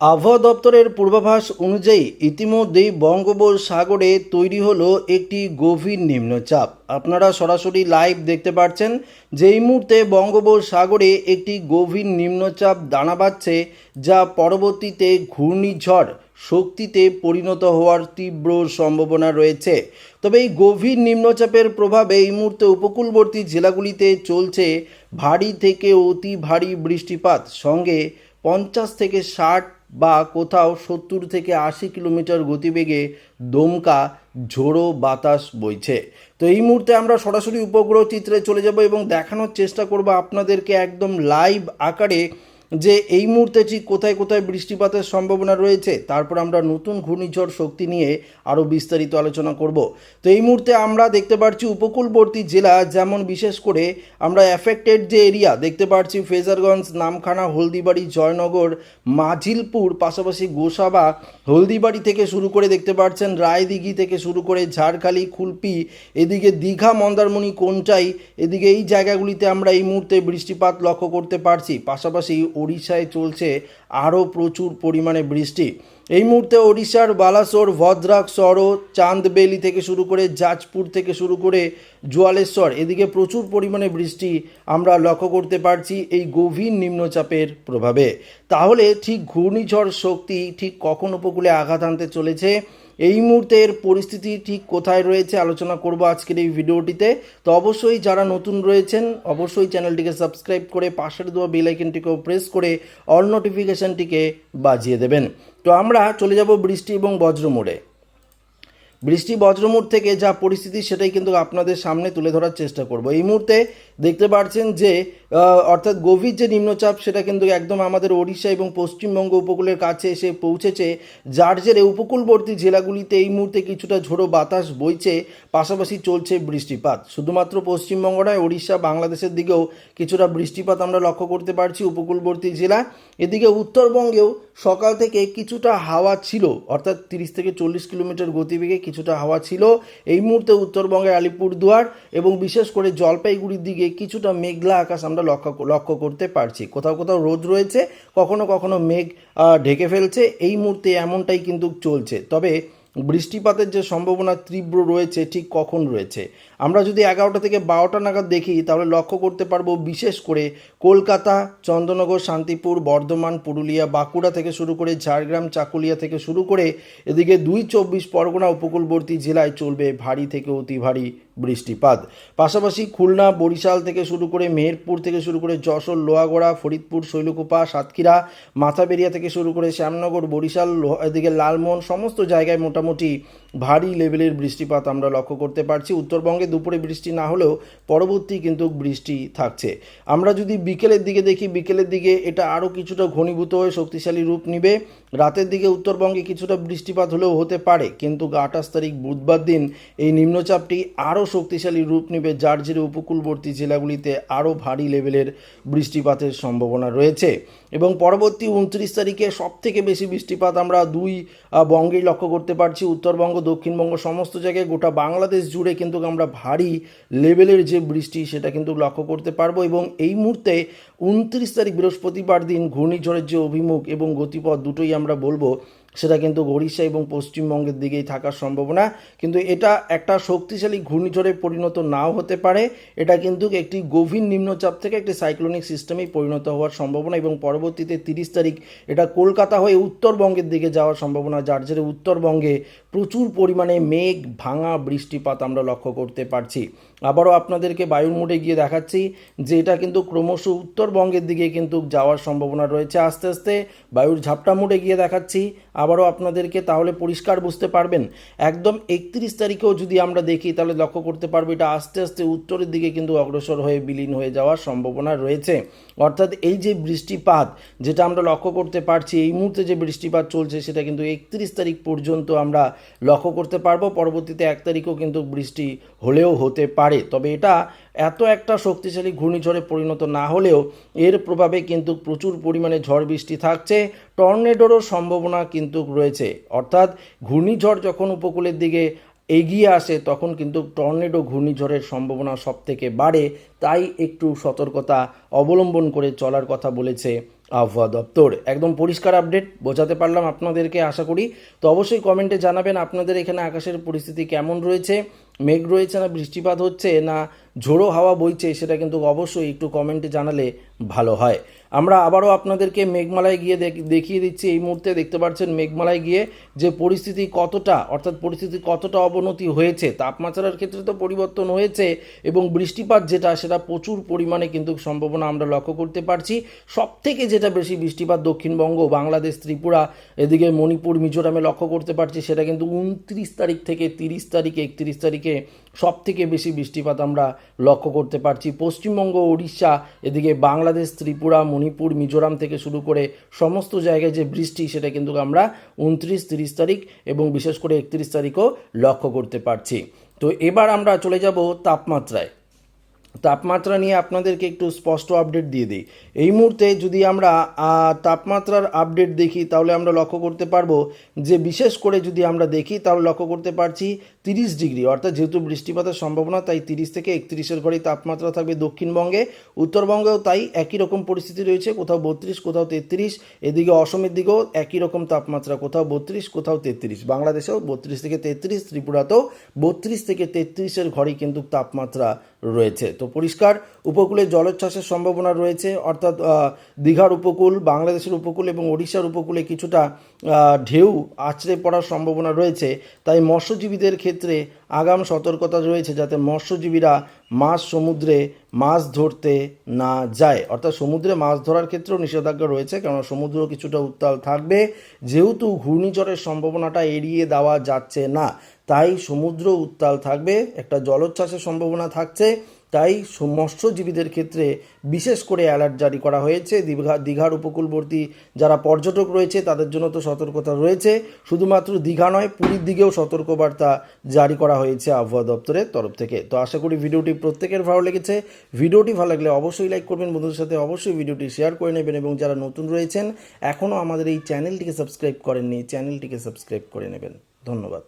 আবহাওয়া দপ্তরের পূর্বাভাস অনুযায়ী ইতিমধ্যেই বঙ্গোপসাগরে তৈরি হলো একটি গভীর নিম্নচাপ। আপনারা সরাসরি লাইভ দেখতে পাচ্ছেন যে এই মুহূর্তে বঙ্গোপসাগরে একটি গভীর নিম্নচাপ দানা বাঁধছে, যা পরবর্তীতে ঘূর্ণিঝড় শক্তিতে পরিণত হওয়ার তীব্র সম্ভাবনা রয়েছে। তবে এই গভীর নিম্নচাপের প্রভাবে এই মুহূর্তে উপকূলবর্তী জেলাগুলিতে চলছে ভারী থেকে অতি ভারী বৃষ্টিপাত। সঙ্গে পঞ্চাশ থেকে ষাট বা কোথাও সত্তর থেকে আশি কিলোমিটার গতিবেগে দমকা, ঝোড়ো বাতাস বইছে। তো এই মুহূর্তে আমরা সরাসরি উপগ্রহ চিত্রে চলে যাব এবং দেখানোর চেষ্টা করব আপনাদেরকে একদম লাইভ আকারে যে এই মুহূর্তে ঠিক কোথায় কোথায় বৃষ্টিপাতের সম্ভাবনা রয়েছে, তারপর আমরা নতুন ঘূর্ণিঝড় শক্তি নিয়ে আরও বিস্তারিত আলোচনা করব। তো এই মুহূর্তে আমরা দেখতে পাচ্ছি উপকূলবর্তী জেলা, যেমন বিশেষ করে আমরা অ্যাফেক্টেড যে এরিয়া দেখতে পাচ্ছি ফেজারগঞ্জ, নামখানা, হলদিবাড়ি, জয়নগর, মাঝিলপুর, পাশাপাশি গোসাবা, হলদিবাড়ি থেকে শুরু করে দেখতে পাচ্ছেন রায়দিঘি থেকে শুরু করে ঝাড়খালি, খুলপি, এদিকে দীঘা, মন্দারমণি, কোনটাই, এদিকে এই জায়গাগুলিতে আমরা এই মুহূর্তে বৃষ্টিপাত লক্ষ্য করতে পারছি। পাশাপাশি ওড়িশায় চলছে আরও প্রচুর পরিমাণে বৃষ্টি। এই মুহূর্তে ওড়িশার বালাসোর, ভদ্রাক সরো চাঁদবেলি থেকে শুরু করে জাজপুর থেকে শুরু করে জোয়ালেশ্বর, এদিকে প্রচুর পরিমাণে বৃষ্টি আমরা লক্ষ্য করতে পারছি এই গভীর নিম্নচাপের প্রভাবে। তাহলে ঠিক ঘূর্ণিঝড় শক্তি ঠিক কখন উপকূলে আঘাত আনতে চলেছে? এই মুহূর্তের পরিস্থিতি ঠিক কোথায় রয়েছে আলোচনা করব আজকের এই ভিডিওটিতে। তো অবশ্যই যারা নতুন রয়েছেন, অবশ্যই চ্যানেলটিকে সাবস্ক্রাইব করে পাশের দেওয়া বেল আইকনটিকেও প্রেস করে অল নোটিফিকেশনটিকে বাজিয়ে দেবেন। তো আমরা চলে যাব বৃষ্টি এবং বজ্র মোড়ে বৃষ্টি বজ্রমুট থেকে যা পরিস্থিতি সেটাই কিন্তু আপনাদের সামনে তুলে ধরার চেষ্টা করব। এই মুহূর্তে দেখতে পাচ্ছেন যে অর্থাৎ গভীর যে নিম্নচাপ, সেটা কিন্তু একদম আমাদের ওড়িশা এবং পশ্চিমবঙ্গ উপকূলের কাছে এসে পৌঁছেছে, যার জেরে উপকূলবর্তী জেলাগুলিতে এই মুহূর্তে কিছুটা ঝোড়ো বাতাস বইছে, পাশাপাশি চলছে বৃষ্টিপাত। শুধুমাত্র পশ্চিমবঙ্গ নয়, ওড়িশা, বাংলাদেশের দিকেও কিছুটা বৃষ্টিপাত আমরা লক্ষ্য করতে পারছি উপকূলবর্তী জেলা এদিকে উত্তরবঙ্গেও সকাল থেকে কিছুটা হাওয়া ছিল, অর্থাৎ তিরিশ থেকে চল্লিশ কিলোমিটার গতিবেগে কিছুটা হাওয়া ছিল। এই মুহূর্তে উত্তরবঙ্গের আলিপুরদুয়ার এবং বিশেষ করে জলপাইগুড়ির দিকে কিছুটা মেঘলা আকাশ আমরা লক্ষ্য লক্ষ্য করতে পারছি। কোথাও কোথাও রোদ রয়েছে, কখনো কখনো মেঘ ঢেকে ফেলছে। এই মুহূর্তে এমনটাই কিন্তু চলছে। তবে বৃষ্টিপাতের যে সম্ভাবনা তীব্র রয়েছে, ঠিক কখন রয়েছে? আমরা যদি এগারোটা থেকে বারোটা নাগাদ দেখি, তাহলে লক্ষ্য করতে পারব বিশেষ করে কলকাতা চন্দ্রনগর শান্তিপুর, বর্ধমান, পুরুলিয়া, বাঁকুড়া থেকে শুরু করে ঝাড়গ্রাম, চাকুলিয়া থেকে শুরু করে এদিকে দুই চব্বিশ পরগনা উপকূলবর্তী জেলায় চলবে ভারী থেকে অতি ভারী বৃষ্টিপাত। পাশাপাশি খুলনা, বরিশাল থেকে শুরু করে মেহেরপুর থেকে শুরু করে যশোর, লোহাগড়া, ফরিদপুর, শৈলকুপা, সাতক্ষীরা, মাথাবেরিয়া থেকে শুরু করে শ্যামনগর, বরিশাল এদিকে লালমোহন, সমস্ত জায়গায় মোটামুটি ভারী লেভেলের বৃষ্টিপাত আমরা লক্ষ্য করতে পারছি। উত্তরবঙ্গে দুপুরে বৃষ্টি না হলেও পরবর্তী কিন্তু বৃষ্টি থাকছে। আমরা যদি বিকেলের দিকে দেখি, বিকেলের দিকে এটা আরও কিছুটা ঘনীভূত হয়ে শক্তিশালী রূপ নিবে। রাতের দিকে উত্তরবঙ্গে কিছুটা বৃষ্টিপাত হলেও হতে পারে, কিন্তু আঠাশ তারিখ বুধবার দিন এই নিম্নচাপটি আরও শক্তিশালী রূপ নেবে, যার জেরে উপকূলবর্তী জেলাগুলিতে আরও ভারী লেভেলের বৃষ্টিপাতের সম্ভাবনা রয়েছে। এবং পরবর্তী উনত্রিশ তারিখে সব থেকে বেশি বৃষ্টিপাত আমরা দুই বঙ্গেই লক্ষ্য করতে পারছি। উত্তরবঙ্গ, দক্ষিণবঙ্গ সমস্ত জায়গায় গোটা বাংলাদেশ জুড়ে কিন্তু আমরা ভারী লেভেলের যে বৃষ্টি সেটা কিন্তু লক্ষ্য করতে পারব এবং এই মুহূর্তে উনত্রিশ তারিখ বৃহস্পতিবার দিন ঘূর্ণিঝড়ের যে অভিমুখ এবং গতিপথ দুটোই আমরা বলব সেটা কিন্তু ওড়িশা এবং পশ্চিমবঙ্গের দিকেই থাকার সম্ভাবনা। কিন্তু এটা একটা শক্তিশালী ঘূর্ণিঝড়ে পরিণত নাও হতে পারে। এটা কিন্তু একটি গভীর নিম্নচাপ থেকে একটি সাইক্লোনিক সিস্টেমেই পরিণত হওয়ার সম্ভাবনা এবং পরবর্তীতে তিরিশ তারিখ এটা কলকাতা হয়ে উত্তরবঙ্গের দিকে যাওয়ার সম্ভাবনা, যার জেরে উত্তরবঙ্গে প্রচুর পরিমাণে মেঘ, ভাঙা বৃষ্টিপাত আমরা লক্ষ্য করতে পারছি। আবারও আপনাদেরকে বায়ুর মোড়ে গিয়ে দেখাচ্ছি যে এটা কিন্তু ক্রমশ উত্তরবঙ্গের দিকে কিন্তু যাওয়ার সম্ভাবনা রয়েছে। আস্তে আস্তে বায়ুর ঝাপটা মুডে গিয়ে দেখাচ্ছি। আবারও আপনাদেরকে তাহলে পরিষ্কার বুঝতে পারবেন। একদম একত্রিশ তারিখেও যদি আমরা দেখি, তাহলে লক্ষ্য করতে পারব এটা আস্তে আস্তে উত্তরের দিকে কিন্তু অগ্রসর হয়ে বিলীন হয়ে যাওয়ার সম্ভাবনা রয়েছে। অর্থাৎ এই যে বৃষ্টিপাত, যেটা আমরা লক্ষ্য করতে পারছি, এই মুহূর্তে যে বৃষ্টিপাত চলছে, সেটা কিন্তু একত্রিশ তারিখ পর্যন্ত আমরা লক্ষ্য করতে পারব। পরবর্তীতে এক তারিখও কিন্তু বৃষ্টি হলেও হতে পারে। তবে এটা এত একটা শক্তিশালী ঘূর্ণিঝড়ে পরিণত না হলেও এর প্রভাবে কিন্তু প্রচুর পরিমাণে ঝড় বৃষ্টি থাকছে। টর্নেডোরও সম্ভাবনা কিন্তু রয়েছে। অর্থাৎ ঘূর্ণিঝড় যখন উপকূলের দিকে এগিয়ে আসে, তখন কিন্তু টর্নেডো ঘূর্ণিঝড়ের সম্ভাবনা সব থেকে বাড়ে। তাই একটু সতর্কতা অবলম্বন করে চলার কথা বলেছে আবহাওয়া দপ্তর। একদম পরিষ্কার আপডেট বোঝাতে পারলাম আপনাদেরকে, আশা করি। তো অবশ্যই কমেন্টে জানাবেন আপনাদের এখানে আকাশের পরিস্থিতি কেমন রয়েছে। মেঘ রয়েছে না, বৃষ্টিপাত হচ্ছে না, ঝোড়ো হাওয়া বইছে, সেটা কিন্তু অবশ্যই একটু কমেন্টে জানালে ভালো হয়। আমরা আবারও আপনাদেরকে মেঘমালায় গিয়ে দেখ- দেখিয়ে দিচ্ছি, এই মুহূর্তে দেখতে পাচ্ছেন মেঘমালায় গিয়ে যে পরিস্থিতি কতটা, অর্থাৎ পরিস্থিতি কতটা অবনতি হয়েছে, তাপমাত্রার ক্ষেত্রে তো পরিবর্তন হয়েছে এবং বৃষ্টিপাত যেটা, সেটা প্রচুর পরিমাণে কিন্তু সম্ভাবনা আমরা লক্ষ্য করতে পারছি। সব থেকে যেটা বেশি বৃষ্টিপাত দক্ষিণবঙ্গ, বাংলাদেশ, ত্রিপুরা, এদিকে মণিপুর, মিজোরামে লক্ষ্য করতে পারছি, সেটা কিন্তু উনত্রিশ তারিখ থেকে তিরিশ তারিখ, একত্রিশ তারিখে সব থেকে বেশি বৃষ্টিপাত আমরা লক্ষ্য করতে পারছি। পশ্চিমবঙ্গ উড়িষ্যা এদিকে বাংলাদেশ, ত্রিপুরা, মণিপুর, মিজোরাম থেকে শুরু করে সমস্ত জায়গায় যে বৃষ্টি, সেটা কিন্তু আমরা উনত্রিশ, তিরিশ তারিখ এবং বিশেষ করে একত্রিশ তারিখও লক্ষ্য করতে পারছি। তো এবার আমরা চলে যাব তাপমাত্রায়। তাপমাত্রা নিয়ে আপনাদেরকে একটু স্পষ্ট আপডেট দিয়ে দিই। এই মুহূর্তে যদি আমরা তাপমাত্রার আপডেট দেখি, তাহলে আমরা লক্ষ্য করতে পারব যে বিশেষ করে যদি আমরা দেখি, তাহলে লক্ষ্য করতে পারছি তিরিশ ডিগ্রি, অর্থাৎ যেহেতু বৃষ্টিপাতের সম্ভাবনা, তাই তিরিশ থেকে একত্রিশের ঘরেই তাপমাত্রা থাকবে দক্ষিণবঙ্গে। উত্তরবঙ্গেও তাই একই রকম পরিস্থিতি রয়েছে, কোথাও বত্রিশ, কোথাও তেত্রিশ। এদিকে অসমের দিকেও একই রকম তাপমাত্রা, কোথাও বত্রিশ, কোথাও তেত্রিশ। বাংলাদেশেও বত্রিশ থেকে তেত্রিশ, ত্রিপুরাতেও বত্রিশ থেকে তেত্রিশের ঘরেই কিন্তু তাপমাত্রা রয়েছে। তো পরিষ্কার, উপকূলে জলোচ্ছ্বাসের সম্ভাবনা রয়েছে, অর্থাৎ দীঘার উপকূল, বাংলাদেশের উপকূল এবং ওড়িশার উপকূলে কিছুটা ঢেউ আছড়ে পড়ার সম্ভাবনা রয়েছে। তাই মৎস্যজীবীদের ক্ষেত্রে আগাম সতর্কতা রয়েছে যাতে মৎস্যজীবীরা মাছ সমুদ্রে মাছ ধরতে না যায়। অর্থাৎ সমুদ্রে মাছ ধরার ক্ষেত্রেও নিষেধাজ্ঞা রয়েছে কারণ সমুদ্র কিছুটা উত্তাল থাকবে। যেহেতু ঘূর্ণিঝড়ের সম্ভাবনাটা এড়িয়ে দেওয়া যাচ্ছে না, তাই সমুদ্র উত্তাল থাকবে। একটা জলোচ্ছ্বাসের সম্ভাবনা থাকছে। তাই মৎস্যজীবীদের ক্ষেত্রে বিশেষ করে অ্যালার্ট জারি করা হয়েছে। দীঘা, দীঘার উপকূলবর্তী যারা পর্যটক রয়েছে, তাদের জন্য তো সতর্কতা রয়েছে। শুধুমাত্র দীঘা নয়, পুরীর দিকেও সতর্কবার্তা জারি করা হয়েছে আবহাওয়া দপ্তরের তরফ থেকে। তো আশা করি ভিডিওটি প্রত্যেকের ভালো লেগেছে। ভিডিওটি ভালো লাগলে অবশ্যই লাইক করবেন, বন্ধুদের সাথে অবশ্যই ভিডিওটি শেয়ার করে নেবেন এবং যারা নতুন রয়েছেন, এখনও আমাদের এই চ্যানেলটিকে সাবস্ক্রাইব করেননি চ্যানেলটিকে সাবস্ক্রাইব করে নেবেন। ধন্যবাদ।